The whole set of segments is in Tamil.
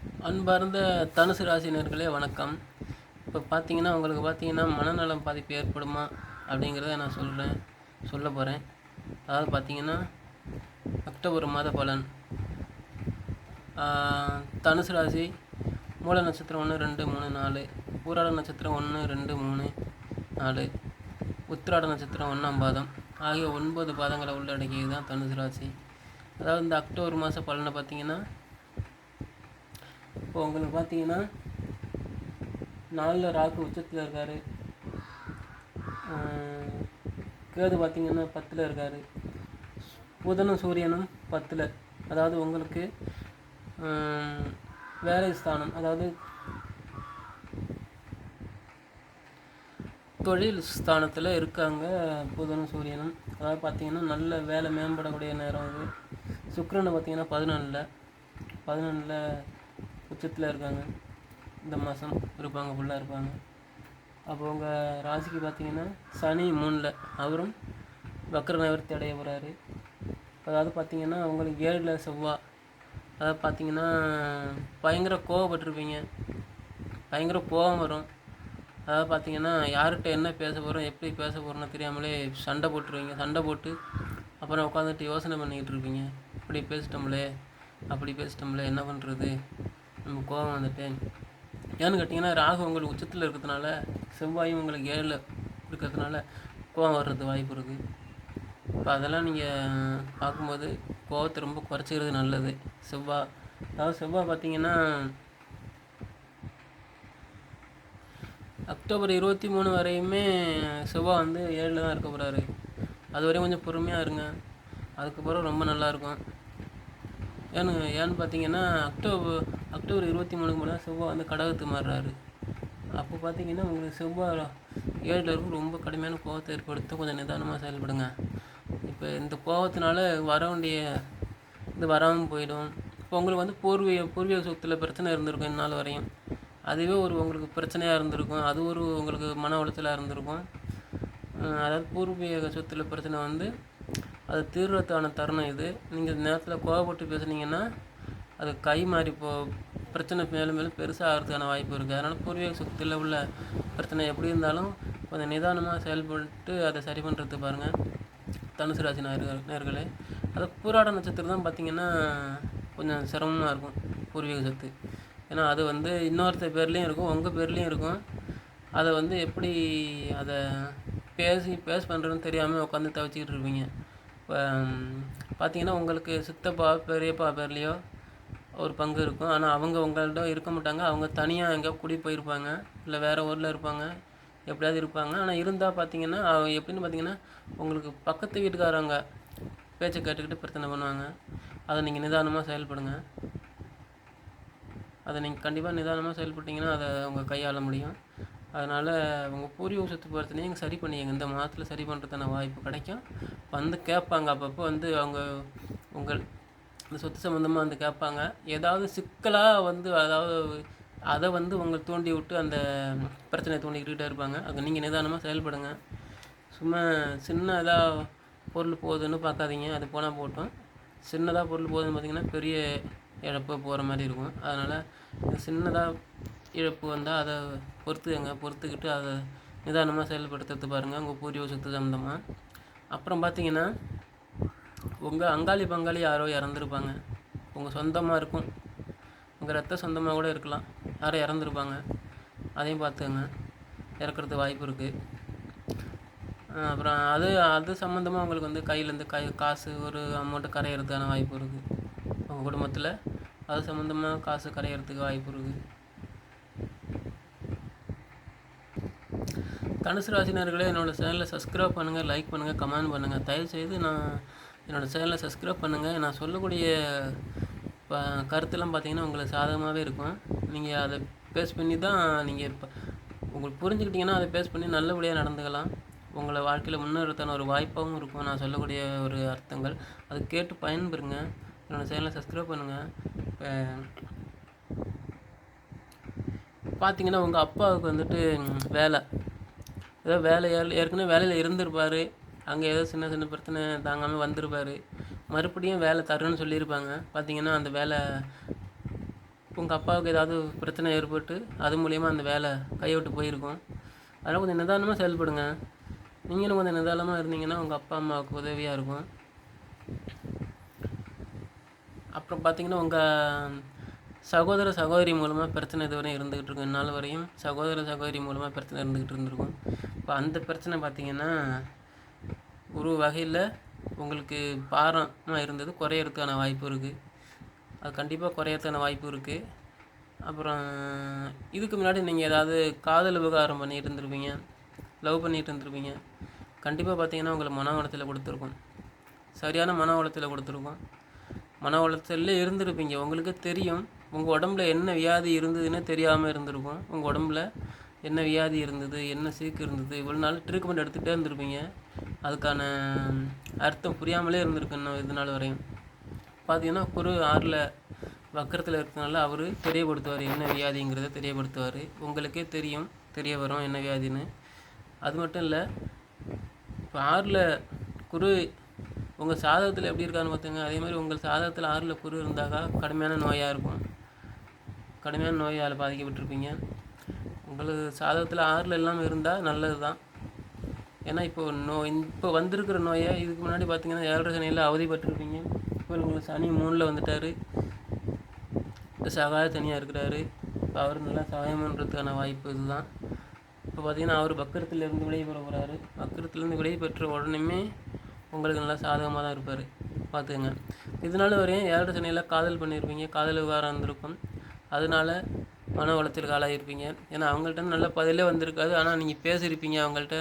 அன்பார்ந்த தனுசு ராசினர்களே வணக்கம். இப்போ பார்த்தீங்கன்னா உங்களுக்கு பார்த்தீங்கன்னா மனநலம் பாதிப்பு ஏற்படுமா அப்படிங்கிறத நான் சொல்கிறேன் சொல்ல போகிறேன் அதாவது பார்த்தீங்கன்னா அக்டோபர் மாத பலன். தனுசு ராசி மூல நட்சத்திரம் ஒன்று ரெண்டு மூணு நாலு. பூராட நட்சத்திரம் ஒன்று ரெண்டு மூணு நாலு. உத்திராட நட்சத்திரம் ஒன்றாம் பாதம். ஆகிய ஒன்பது பாதங்களை உள்ளடக்கியது தான் தனுசு ராசி. அதாவது இந்த அக்டோபர் மாத பலனை பார்த்தீங்கன்னா இப்போ உங்களுக்கு பார்த்தீங்கன்னா நாலில் ராகு உச்சத்தில் இருக்கார். கேது பார்த்தீங்கன்னா பத்தில் இருக்கார். புதனும் சூரியனும் பத்தில். அதாவது உங்களுக்கு வேலை ஸ்தானம் அதாவது தொழில் ஸ்தானத்தில் இருக்காங்க புதனும் சூரியனும். அதாவது பார்த்தீங்கன்னா நல்ல வேலை மேம்படக்கூடிய நேரம் இது சுக்கரனை பார்த்தீங்கன்னா பதினொன்றில் பதினொன்றில் உச்சத்தில் இருக்காங்க. இந்த மாதம் இருப்பாங்க ஃபுல்லாக இருப்பாங்க. அப்போ உங்கள் ராசிக்கு பார்த்தீங்கன்னா சனி மூணில் அவரும் வக்கர நிவர்த்தி அடைய போகிறாரு அதாவது பார்த்தீங்கன்னா உங்களுக்கு ஏழில் செவ்வாய் அதாவது பார்த்தீங்கன்னா பயங்கர கோவப்பட்டிருப்பீங்க. பயங்கர கோபம் வரும். அதாவது பார்த்தீங்கன்னா யார்கிட்ட என்ன பேச போகிறோம் எப்படி பேச போகிறோன்னு தெரியாமலே சண்டை போட்டுருவீங்க. சண்டை போட்டு அப்புறம் உட்காந்துட்டு யோசனை பண்ணிக்கிட்டு இருப்பீங்க. இப்படி பேசிட்டோம்லே அப்படி பேசிட்டோம்லே என்ன பண்ணுறது நம்ம கோபம் வந்துட்டு ஏன்னு கேட்டிங்கன்னா ராகு உங்களுக்கு உச்சத்தில் இருக்கிறதுனால செவ்வாயும் உங்களுக்கு ஏழில் இருக்கிறதுனால கோபம் வர்றது வாய்ப்பு இருக்குது இப்போ அதெல்லாம் நீங்கள் பார்க்கும்போது கோவத்தை ரொம்ப குறைச்சிக்கிறது நல்லது. செவ்வாய் அதாவது செவ்வாய் பார்த்தீங்கன்னா அக்டோபர் இருபத்தி மூணு வரையுமே செவ்வாய் வந்து ஏழில் தான் இருக்க போகிறாரு அது வரையும் கொஞ்சம் பொறுமையாக இருங்க. அதுக்கப்புறம் ரொம்ப நல்லாயிருக்கும் ஏன்னு ஏன்னு பார்த்தீங்கன்னா அக்டோபர் அக்டோபர் இருபத்தி மூணுக்கு மேலே செவ்வாய் வந்து கடகத்துக்கு மாறுறாரு. அப்போ பார்த்தீங்கன்னா உங்களுக்கு செவ்வாய் ஏழில் இருக்கும் ரொம்ப கடுமையான கோவத்தை ஏற்படுத்த கொஞ்சம் நிதானமாக செயல்படுங்க. இப்போ இந்த கோபத்தினால வர வேண்டிய இது வராமல் போயிடும். இப்போ உங்களுக்கு வந்து பூர்வீக பூர்வீக சொத்தில் பிரச்சனை இருந்திருக்கும் இந்நாள் வரையும். அதுவே ஒரு உங்களுக்கு பிரச்சனையாக இருந்திருக்கும். அது ஒரு உங்களுக்கு மன உளைச்சலாக இருந்திருக்கும். அதாவது பூர்வீக சொத்தில் பிரச்சனை வந்து அது தீர்றதுக்கான தருணம் இது. நீங்கள் இந்த நேரத்தில் கோவப்பட்டு பேசுனீங்கன்னா அது கை மாறி போ பிரச்சனை மேலும் மேலும் பெருசாக ஆகிறதுக்கான வாய்ப்பு இருக்குது அதனால் பூர்வீக சொத்தில் உள்ள பிரச்சனை எப்படி இருந்தாலும் கொஞ்சம் நிதானமாக செயல்பட்டு அதை சரி பண்ணுறது பாருங்கள் தனுசு ராசி நேர்கள் நேர்களே அது பூராட நட்சத்திரம் தான் பார்த்தீங்கன்னா கொஞ்சம் சிரமமாக இருக்கும் பூர்வீக சொத்து ஏன்னா அது வந்து இன்னொருத்தர் பேர்லேயும் இருக்கும் உங்கள் பேர்லேயும் இருக்கும். அதை வந்து எப்படி அதை பேசி பேஸ் பண்ணுறதுன்னு தெரியாமல் உட்காந்து தவிச்சிக்கிட்டு இருப்பீங்க. பார்த்தீங்கன்னா உங்களுக்கு சித்தப்பா பெரியப்பா பேர்லேயோ ஒரு பங்கு இருக்கும். ஆனால் அவங்க உங்கள்கிட்ட இருக்க மாட்டாங்க. அவங்க தனியாக எங்கேயோ குடி போயிருப்பாங்க. இல்லை வேறு ஊரில் இருப்பாங்க. எப்படியாவது இருப்பாங்க. ஆனால் இருந்தால் பார்த்தீங்கன்னா அவங்க எப்படின்னு பார்த்தீங்கன்னா உங்களுக்கு பக்கத்து வீட்டுக்காரங்க பேச்சை கேட்டுக்கிட்டு பிரச்சனை பண்ணுவாங்க. அதை நீங்கள் நிதானமாக செயல்படுங்க. அதை நீங்கள் கண்டிப்பாக நிதானமாக செயல்பட்டிங்கன்னா அதை உங்கள் கையாள முடியும். அதனால் உங்கள் பூர்வீக சொத்து பிரச்சனையும் சரி பண்ணிங்க இந்த மாதத்தில் சரி பண்ணுறதுக்கான வாய்ப்பு கிடைக்கும். வந்து கேட்பாங்க. அப்பப்போ வந்து அவங்க உங்கள் இந்த சொத்து சம்மந்தமாக வந்து கேட்பாங்க. ஏதாவது சிக்கலாக வந்து அதாவது அதை வந்து உங்களை தூண்டி விட்டு அந்த பிரச்சனையை தூண்டிக்கிட்டே இருப்பாங்க. அது நீங்கள் நிதானமாக செயல்படுங்க. சும்மா சின்னதாக பொருள் போகுதுன்னு பார்க்காதீங்க. அது போனால் போட்டோம். சின்னதாக பொருள் போகுதுன்னு பார்த்தீங்கன்னா பெரிய இழப்பு போகிற மாதிரி இருக்கும். அதனால் சின்னதாக இழப்பு வந்தால் அதை பொறுத்துக்கங்க பொறுத்துக்கிட்டு அதை நிதானமாக செயல்படுத்துறது பாருங்கள் உங்கள் பூர்வீக சொத்து சம்மந்தமாக அப்புறம் பார்த்தீங்கன்னா உங்கள் அங்காளி பங்காளி யாரோ இறந்துருப்பாங்க. உங்கள் சொந்தமாக இருக்கும். உங்கள் ரத்த சொந்தமாக கூட இருக்கலாம். யாரோ இறந்துருப்பாங்க. அதையும் பார்த்துக்கங்க இறக்குறதுக்கு வாய்ப்பு இருக்குது அப்புறம் அது அது சம்மந்தமாக உங்களுக்கு வந்து கையிலேருந்து கை காசு ஒரு அமௌண்ட்டு கரையிறதுக்கான வாய்ப்பு இருக்குது உங்கள் குடும்பத்தில் அது சம்மந்தமாக காசு கரையிறதுக்கு வாய்ப்பு இருக்குது தனுசு ராசினர்களே என்னோடய சேனலை சப்ஸ்கிரைப் பண்ணுங்கள் லைக் பண்ணுங்கள் கமெண்ட் பண்ணுங்கள் தயவுசெய்து நான் என்னோடய சேனலை சப்ஸ்கிரைப் பண்ணுங்கள் நான் சொல்லக்கூடிய ப கருத்துலாம் பார்த்தீங்கன்னா உங்களுக்கு சாதகமாகவே இருக்கும். நீங்கள் அதை பேஸ் பண்ணி தான் நீங்கள் இப்போ உங்களுக்கு புரிஞ்சுக்கிட்டிங்கன்னா அதை பேஸ் பண்ணி நல்லபடியாக நடந்துக்கலாம். உங்களை வாழ்க்கையில் முன்னேறத்தான ஒரு வாய்ப்பாகவும் இருக்கும். நான் சொல்லக்கூடிய ஒரு அர்த்தங்கள். அது கேட்டு பயன்பெறுங்க. என்னோடய சேனலை சப்ஸ்கிரைப் பண்ணுங்கள் இப்போ பார்த்தீங்கன்னா உங்கள் அப்பாவுக்கு வந்துட்டு வேலை. ஏதோ வேலை ஏற்கனவே வேலையில் இருந்திருப்பார். அங்கே ஏதோ சின்ன சின்ன பிரச்சனை தாங்காமல் வந்திருப்பார். மறுபடியும் வேலை தரேன்னு சொல்லியிருப்பாங்க. பார்த்தீங்கன்னா அந்த வேலை உங்கள் அப்பாவுக்கு ஏதாவது பிரச்சனை ஏற்பட்டு அது மூலயமா அந்த வேலை கைவிட்டு போயிருக்கும். அதனால் கொஞ்சம் நிதானமாக செயல்படுங்க. நீங்களும் கொஞ்சம் நிதானமாக இருந்தீங்கன்னா உங்கள் அப்பா அம்மாவுக்கு உதவியாக இருக்கும். அப்புறம் பார்த்தீங்கன்னா உங்கள் சகோதர சகோதரி மூலமாக பிரச்சனை இதுவரை இருந்துக்கிட்டு இருக்கும் இந்நாள் வரையும் சகோதர சகோதரி மூலமாக பிரச்சனை இருந்துக்கிட்டு இருந்திருக்கும். இப்போ அந்த பிரச்சனை பார்த்தீங்கன்னா ஒரு வகையில் உங்களுக்கு பாரமாக இருந்தது. குறையறதுக்கான வாய்ப்பு இருக்குது அது கண்டிப்பாக குறையறதுக்கான வாய்ப்பு இருக்குது அப்புறம் இதுக்கு முன்னாடி நீங்கள் ஏதாவது காதல் விவகாரம் பண்ணிட்டு இருந்திருப்பீங்க. லவ் பண்ணிட்டு இருந்திருப்பீங்க. கண்டிப்பாக பார்த்தீங்கன்னா உங்களை மன உளத்தில் கொடுத்துருக்கும். சரியான மன உளத்தில் கொடுத்துருக்கோம். மன உளைச்சல்ல இருந்திருப்பீங்க. உங்களுக்கு தெரியும். உங்கள் உடம்புல என்ன வியாதி இருந்ததுன்னு தெரியாமல் இருந்திருக்கும். உங்கள் உடம்புல என்ன வியாதி இருந்தது என்ன சீக்கு இருந்தது இவ்வளோ நாள் ட்ரீட்மெண்ட் எடுத்துகிட்டே இருந்திருப்பீங்க. அதுக்கான அர்த்தம் புரியாமலே இருந்திருக்கு இன்னும் இது நாள் வரையும். பார்த்தீங்கன்னா குரு ஆறில் வக்கரத்தில் இருக்கிறதுனால அவர் தெரியப்படுத்துவார் என்ன வியாதிங்கிறத தெரியப்படுத்துவார். உங்களுக்கே தெரியும் தெரிய வரும் என்ன வியாதின்னு. அது மட்டும் இல்லை இப்போ ஆறில் குரு உங்கள் சாதகத்தில் எப்படி இருக்கான்னு பார்த்துங்க அதே மாதிரி உங்கள் சாதகத்தில் ஆறில் குரு இருந்தாக்கா கடுமையான நோயாக இருக்கும். கடுமையான நோயால் பாதிக்கப்பட்டிருப்பீங்க. உங்களுக்கு சாதகத்தில் ஆறில் இல்லாமல் இருந்தால் நல்லது தான் ஏன்னா இப்போ நோய் இப்போ வந்திருக்கிற நோயை இதுக்கு முன்னாடி பார்த்தீங்கன்னா ஏழரை சனியில் அவதிப்பட்டிருப்பீங்க. இப்போ உங்களுக்கு சனி மூணில் வந்துட்டார். சகாய தனியாக இருக்கிறாரு. இப்போ அவர் நல்லா சகாயம் பண்ணுறதுக்கான வாய்ப்பு இதுதான். இப்போ பார்த்தீங்கன்னா அவர் பக்கரத்துலேருந்து விலை பெற போகிறாரு பக்கரத்துலேருந்து விலை பெற்ற உடனேமே உங்களுக்கு நல்லா சாதகமாக தான் இருப்பார். பார்த்துக்கங்க இதனால வரையும் ஏழரை சனியில் காதல் பண்ணியிருப்பீங்க காதல் விவகாரம் இருந்திருக்கும் அதனால மன உளைச்சலுக்கு ஆளாகிருப்பீங்க ஏன்னா அவங்கள்ட்ட நல்ல பதிலே வந்திருக்காது. ஆனால் நீங்கள் பேசியிருப்பீங்க. அவங்கள்ட்ட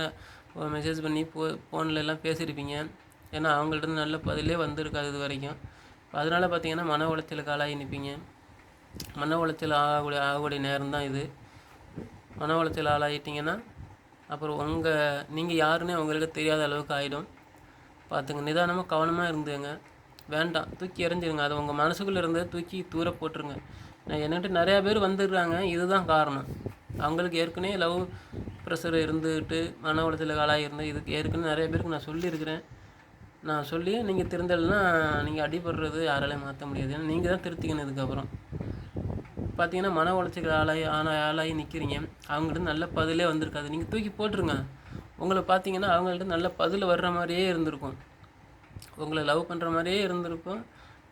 மெசேஜ் பண்ணி போ ஃபோனில் எல்லாம் பேசியிருப்பீங்க. ஏன்னா அவங்கள்ட்ட இருந்து நல்ல பதிலே வந்திருக்காது இது வரைக்கும். அதனால பார்த்தீங்கன்னா மன உளைச்சலுக்கு ஆளாகி நிற்பீங்க மன உளைச்சல் ஆகக்கூடிய ஆகக்கூடிய நேரம் தான் இது. மன உளைச்சல் ஆளாகிட்டிங்கன்னா அப்புறம் உங்கள் நீங்கள் யாருன்னே உங்களுக்கு தெரியாத அளவுக்கு ஆகிடும் பார்த்துங்க நிதானமாக கவனமாக இருந்துங்க. வேண்டாம். தூக்கி எறிஞ்சிருங்க. அது உங்கள் மனசுக்குள்ளே இருந்து தூக்கி தூர போட்டுருங்க. நான் என்கிட்ட நிறையா பேர் வந்துடுறாங்க. இதுதான் காரணம். அவங்களுக்கு ஏற்கனவே லவ் ப்ரெஷர் இருந்துக்கிட்டு மன உளத்தில் காலாக இருந்து இதுக்கு ஏற்கனவே நிறைய பேருக்கு நான் சொல்லியிருக்கிறேன். நான் சொல்லி நீங்கள் திருந்தலைன்னா நீங்கள் அடிபடுறது யாராலையும் மாற்ற முடியாது. ஏன்னா நீங்கள் தான் திருத்திக்கணும் இதுக்கப்புறம் பார்த்தீங்கன்னா மன உளைச்சல் ஆளாகி ஆனால் ஆளாகி நிற்கிறீங்க அவங்கள்ட்ட நல்ல பதிலே வந்திருக்காது. நீங்கள் தூக்கி போட்டுருங்க. உங்களை பார்த்தீங்கன்னா அவங்கள்ட்ட நல்ல பதில் வர்ற மாதிரியே இருந்திருக்கும். உங்களை லவ் பண்ணுற மாதிரியே இருந்திருக்கும்.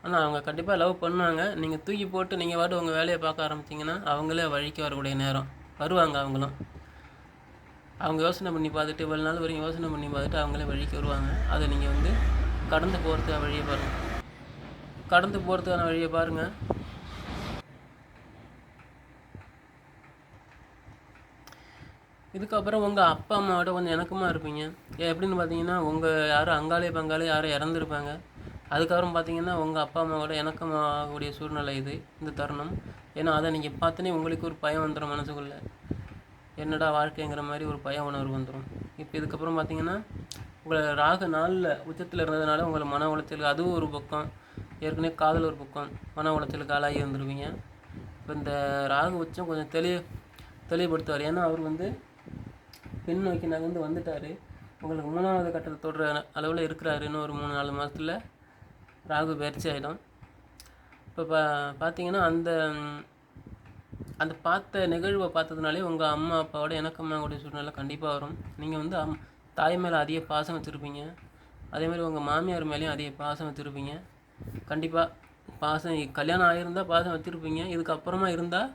ஆனால் அவங்க கண்டிப்பாக லவ் பண்ணுவாங்க. நீங்கள் தூக்கி போட்டு நீங்கள் பாட்டு உங்கள் வேலையை பார்க்க ஆரம்பிச்சிங்கன்னா அவங்களே வழிக்கு வரக்கூடிய நேரம். வருவாங்க அவங்களும். அவங்க யோசனை பண்ணி பார்த்துட்டு இவ்வளோ நாள் வரைக்கும் யோசனை பண்ணி பார்த்துட்டு அவங்களே வழிக்கு வருவாங்க. அதை நீங்கள் வந்து கடந்து போகிறதுக்கான வழியை பாருங்கள் கடந்து போகிறதுக்கான வழியை பாருங்கள் இதுக்கப்புறம் உங்கள் அப்பா அம்மாவோட கொஞ்சம் இணக்கமாக இருப்பீங்க. எப்படின்னு பார்த்தீங்கன்னா உங்கள் யாரும் அங்காளே பங்காளி யாரும் இறந்துருப்பாங்க. அதுக்கப்புறம் பார்த்தீங்கன்னா உங்கள் அப்பா அம்மாவோட இணக்கமாகக்கூடிய சூழ்நிலை இது இந்த தருணம். ஏன்னா அதை நீங்கள் பார்த்தோன்னே உங்களுக்கு ஒரு பயம் வந்துடும் மனசுக்குள்ளே. என்னடா வாழ்க்கைங்கிற மாதிரி ஒரு பய உணர்வு வந்துடும் இப்போ இதுக்கப்புறம் பார்த்தீங்கன்னா உங்களை ராகு நாளில் உச்சத்தில் இருந்ததுனால உங்களை மன உளைச்சலுக்கு அதுவும் ஒரு பக்கம். ஏற்கனவே காதல் ஒரு பக்கம். மன உளைச்சலுக்கு ஆளாகி வந்துடுவீங்க இப்போ இந்த ராகு உச்சம் கொஞ்சம் தெளிய தெளிவுபடுத்துவார். ஏன்னா அவர் வந்து பெண் நோக்கி நகர்ந்து வந்துட்டார். உங்களுக்கு மூணாவது கட்டத்தை தொடுற அளவில் இருக்கிறாரு. இன்னும் ஒரு மூணு நாலு மாதத்தில் ராகு பயிற்சி ஆகிடும் இப்போ பா பார்த்தீங்கன்னா அந்த அந்த பார்த்த நிகழ்வை பார்த்ததுனாலே உங்கள் அம்மா அப்பாவோட இணக்கமாகக்கூடிய சூழ்நிலை கண்டிப்பாக வரும். நீங்கள் வந்து அம் தாய் மேலே அதிக பாசம் வச்சுருப்பீங்க. அதேமாதிரி உங்கள் மாமியார் மேலேயும் அதிக பாசம் வச்சுருப்பீங்க. கண்டிப்பாக பாசம் கல்யாணம் ஆகியிருந்தால் பாசம் வச்சுருப்பீங்க. இதுக்கப்புறமா இருந்தால்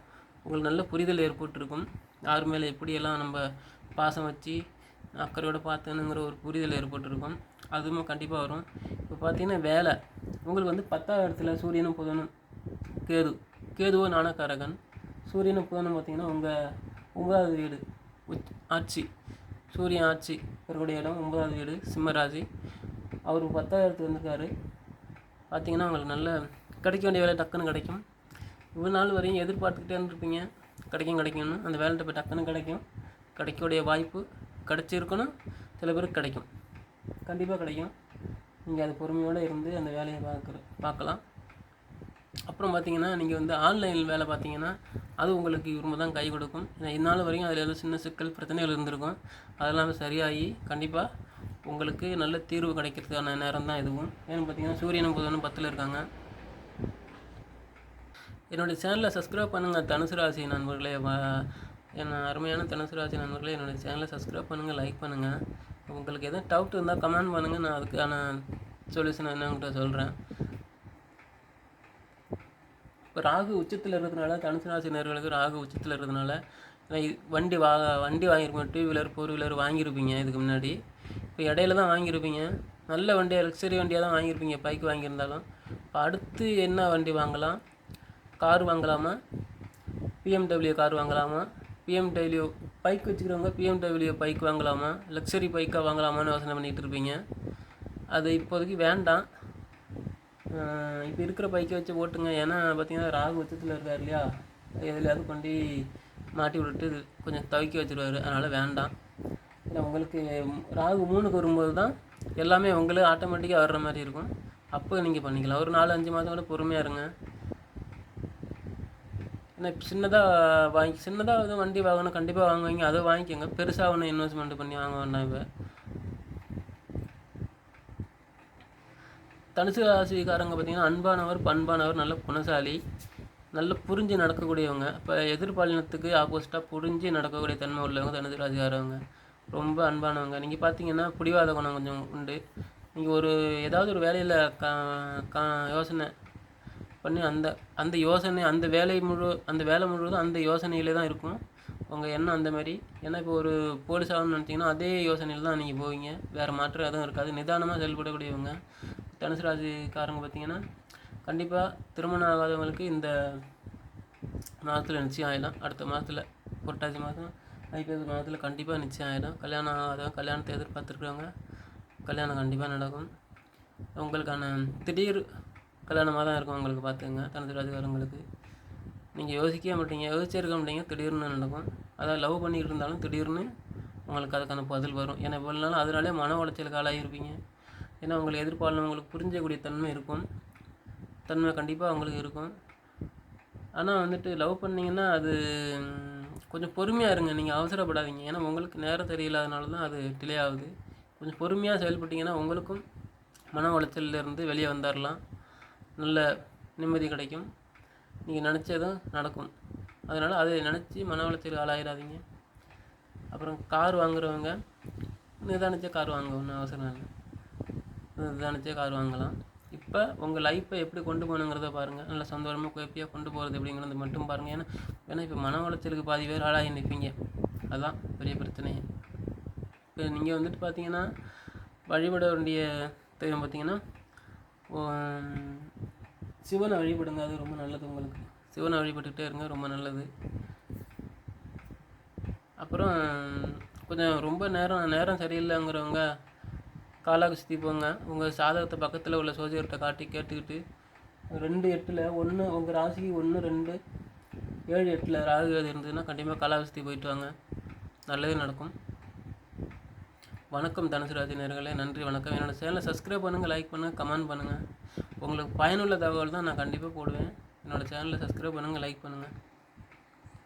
உங்களுக்கு நல்ல புரிதல் ஏற்பட்டிருக்கும். யார் மேலே எப்படியெல்லாம் நம்ம பாசம் வச்சு அக்கறையோடு பார்த்தேனுங்கிற ஒரு புரிதல் ஏற்பட்டிருக்கும். அதுவும் கண்டிப்பாக வரும். பார்த்தீங்கன்னா வேலை. உங்களுக்கு வந்து பத்தாவது இடத்துல சூரியனும் புதனும் கேது. கேதுவோ ஞானக்காரகன். சூரியனும் புதனும் பார்த்தீங்கன்னா உங்கள் ஒன்பதாவது வீடு. உச் ஆட்சி. சூரியன் ஆட்சி இவருடைய இடம் ஒன்பதாவது வீடு சிம்மராசி. அவர் பத்தாவது இடத்துல வந்திருக்காரு. பார்த்தீங்கன்னா உங்களுக்கு நல்ல கிடைக்க வேண்டிய வேலை டக்குன்னு கிடைக்கும். இவ்வளோ நாள் வரையும் எதிர்பார்த்துக்கிட்டே இருந்திருப்பீங்க. கிடைக்கும் கிடைக்கும்னு. அந்த வேலைட்ட போய் டக்குன்னு கிடைக்கும். கிடைக்கக்கூடிய வாய்ப்பு கிடச்சிருக்கணும். சில பேருக்கு கிடைக்கும். கண்டிப்பாக கிடைக்கும். நீங்கள் அது பொறுமையோடு இருந்து அந்த வேலையை பார்க்குற பார்க்கலாம். அப்புறம் பார்த்தீங்கன்னா நீங்கள் வந்து ஆன்லைனில் வேலை பார்த்தீங்கன்னா அது உங்களுக்கு ரொம்ப தான் கை கொடுக்கும். ஏன்னா இந்நாள் அதில் ஏதோ சின்ன சிக்கல் பிரச்சனைகள் இருந்திருக்கும். அதெல்லாம் சரியாகி கண்டிப்பாக உங்களுக்கு நல்ல தீர்வு கிடைக்கிறதுக்கான நேரம் தான் இதுவும். ஏன்னு பார்த்தீங்கன்னா சூரியனும் புதனும் பத்தில் இருக்காங்க. என்னுடைய சேனலை சப்ஸ்கிரைப் பண்ணுங்கள் தனுசு ராசி நண்பர்களே. என் அருமையான தனுசு ராசி நண்பர்களே என்னுடைய சேனலை சப்ஸ்கிரைப் பண்ணுங்கள் லைக் பண்ணுங்கள் உங்களுக்கு எதுவும் டவுட் இருந்தால் கமெண்ட் பண்ணுங்கள் நான் அதுக்கான சொல்யூஷன் என்னங்கிட்ட சொல்கிறேன் இப்போ ராகு உச்சத்தில் இருக்கிறதுனால தனுசு ராசி நேர்களுக்கு ராகு உச்சத்தில் இருக்கிறதுனால வண்டி வா வண்டி வாங்கியிருப்பேன் டூ வீலர் ஃபோர் வீலர் வாங்கியிருப்பீங்க இதுக்கு முன்னாடி. இப்போ இடையில தான் வாங்கியிருப்பீங்க. நல்ல வண்டியாக லக்ஸரி வண்டியாக தான் வாங்கியிருப்பீங்க பைக் வாங்கியிருந்தாலும். இப்போ அடுத்து என்ன வண்டி வாங்கலாம்? கார் வாங்கலாமா? பிஎம்டபிள்யூ கார் வாங்கலாமா? பிஎம்டபிள்யூ பைக் வச்சுக்கிறவங்க பிஎம்டபிள்யூ பைக் வாங்கலாமா? லக்ஸரி பைக்காக வாங்கலாமான்னு யோசனை பண்ணிகிட்டு இருப்பீங்க. அது இப்போதைக்கு வேண்டாம். இப்போ இருக்கிற பைக்கை வச்சு ஓட்டுங்க. ஏன்னா பார்த்தீங்கன்னா ராகு உச்சத்தில் இருக்கார் இல்லையா? எதுலையாவது கொண்டு மாட்டி விட்டுட்டு கொஞ்சம் துவைக்க வச்சுருவார். அதனால் வேண்டாம். இல்லை உங்களுக்கு ராகு மூணுக்கு வரும்போது தான் எல்லாமே உங்களே ஆட்டோமேட்டிக்காக வர்ற மாதிரி இருக்கும். அப்போ நீங்கள் பண்ணிக்கலாம். ஒரு நாலு அஞ்சு மாதம் கூட பொறுமையாக இருங்க. சின்னதாக வாங்கி சின்னதாக எதுவும் வண்டி வாங்கணும் கண்டிப்பாக வாங்குவீங்க. அதை வாங்கிக்கோங்க. பெருசாக ஒன்று இன்வெஸ்ட்மெண்ட் பண்ணி வாங்க வேண்டாம் இப்போ தனுசு ராசிக்காரங்க பார்த்தீங்கன்னா அன்பானவர் பண்பானவர் நல்ல குணசாலி நல்ல புரிஞ்சு நடக்கக்கூடியவங்க. இப்போ எதிர்பாலினத்துக்கு ஆப்போசிட்டாக புரிஞ்சு நடக்கக்கூடிய தன்மை உள்ளவங்க தனுசு ராசிக்காரவங்க. ரொம்ப அன்பானவங்க. நீங்கள் பார்த்தீங்கன்னா பிடிவாத குணம் கொஞ்சம் உண்டு. நீங்கள் ஒரு ஏதாவது ஒரு வேலையில் கா கா யோசனை பண்ணி அந்த அந்த யோசனை அந்த வேலை முழு அந்த வேலை முழுவதும் அந்த யோசனையிலே தான் இருக்கும். உங்கள் எண்ணம் அந்த மாதிரி ஏன்னா இப்போ ஒரு போலீஸ் ஆகணும்னு நினச்சிங்கன்னா அதே யோசனையில் தான் நீங்கள் போவீங்க. வேறு மாற்றம் எதுவும் இருக்காது. நிதானமாக செயல்படக்கூடியவங்க. தனுசு ராசிக்காரங்க பார்த்தீங்கன்னா கண்டிப்பாக திருமணம் ஆகாதவங்களுக்கு இந்த மாதத்தில் நிச்சயம் ஆகிடலாம் அடுத்த மாதத்தில் புரட்டாசி மாதம் ஐப்பசி மாதத்தில் கண்டிப்பாக நிச்சயம் ஆகிடும் கல்யாணம் ஆகாதவங்க கல்யாணத்தை எதிர்பார்த்துருக்குறவங்க கல்யாணம் கண்டிப்பாக நடக்கும். உங்களுக்கான திடீர் கல்யாணமாக தான் இருக்கும் உங்களுக்கு பார்த்துங்க தனது ராஜகாரங்களுக்கு. நீங்கள் யோசிக்கவே மாட்டீங்க. யோசிச்சிருக்க மாட்டீங்க. திடீர்னு நடக்கும். அதாவது லவ் பண்ணிக்கிட்டு இருந்தாலும் திடீர்னு உங்களுக்கு அதுக்கான பதில் வரும். ஏன்னா இவ்வளோ நாள் அதனாலே மன உளைச்சலுக்கு ஆளாகிருப்பீங்க ஏன்னா உங்களுக்கு எதிர்பார்த்து உங்களுக்கு புரிஞ்சக்கூடிய தன்மை இருக்கும். தன்மை கண்டிப்பாக உங்களுக்கு இருக்கும். ஆனால் வந்துட்டு லவ் பண்ணிங்கன்னா அது கொஞ்சம் பொறுமையாக இருங்க. நீங்கள் அவசரப்படாதீங்க. ஏன்னா உங்களுக்கு நேரம் சரியில்லாதனால தான் அது டிலே ஆகுது. கொஞ்சம் பொறுமையாக செயல்பட்டிங்கன்னா உங்களுக்கும் மன உளைச்சல்லேருந்து வெளியே வந்துடலாம் நல்ல நிம்மதி கிடைக்கும். நீங்கள் நினச்சதும் நடக்கும். அதனால் அதை நினச்சி மன உளைச்சல் ஆளாயிடாதீங்க அப்புறம் கார் வாங்குறவங்க நிதானிச்ச கார் வாங்க ஒன்றும் அவசரம் இல்லை. நிதானிச்சே கார் வாங்கலாம். இப்போ உங்கள் லைஃப்பை எப்படி கொண்டு போகணுங்கிறத பாருங்கள் நல்ல சந்தோஷமாக ஹேப்பியாக கொண்டு போகிறது எப்படிங்கிறது மட்டும் பாருங்கள் ஏன்னா ஏன்னா இப்போ மன உளைச்சலுக்கு பாதி பேர் ஆளாகி நிற்பீங்க அதுதான் பெரிய பிரச்சனையே. இப்போ நீங்கள் வந்துட்டு பார்த்தீங்கன்னா வழிபட வேண்டிய தெய்வம் பார்த்தீங்கன்னா சிவனை வழிபடுங்க அது ரொம்ப நல்லது உங்களுக்கு. சிவனை வழிபட்டுக்கிட்டே இருங்க ரொம்ப நல்லது. அப்புறம் கொஞ்சம் ரொம்ப நேரம் நேரம் சரியில்லைங்கிறவங்க காலாகுஸ்தி போங்க. உங்கள் சாதகத்தை பக்கத்தில் உள்ள சோதிடர்கிட்ட காட்டி கேட்டுக்கிட்டு ரெண்டு எட்டில் ஒன்று உங்கள் ராசிக்கு ஒன்று ரெண்டு ஏழு எட்டில் ராகு இருந்ததுன்னா கண்டிப்பாக காலாகுஸ்தி போயிட்டு வாங்க. நல்லதே நடக்கும். வணக்கம் தனுசு நேர்களே நன்றி வணக்கம். என்னோடய சேனலை சப்ஸ்கிரைப் பண்ணுங்கள் லைக் பண்ணுங்கள் கமெண்ட் பண்ணுங்கள் உங்களுக்கு பயனுள்ள தகவல் தான் நான் கண்டிப்பாக போடுவேன். என்னோடய சேனலை சப்ஸ்கிரைப் பண்ணுங்கள் லைக் பண்ணுங்கள்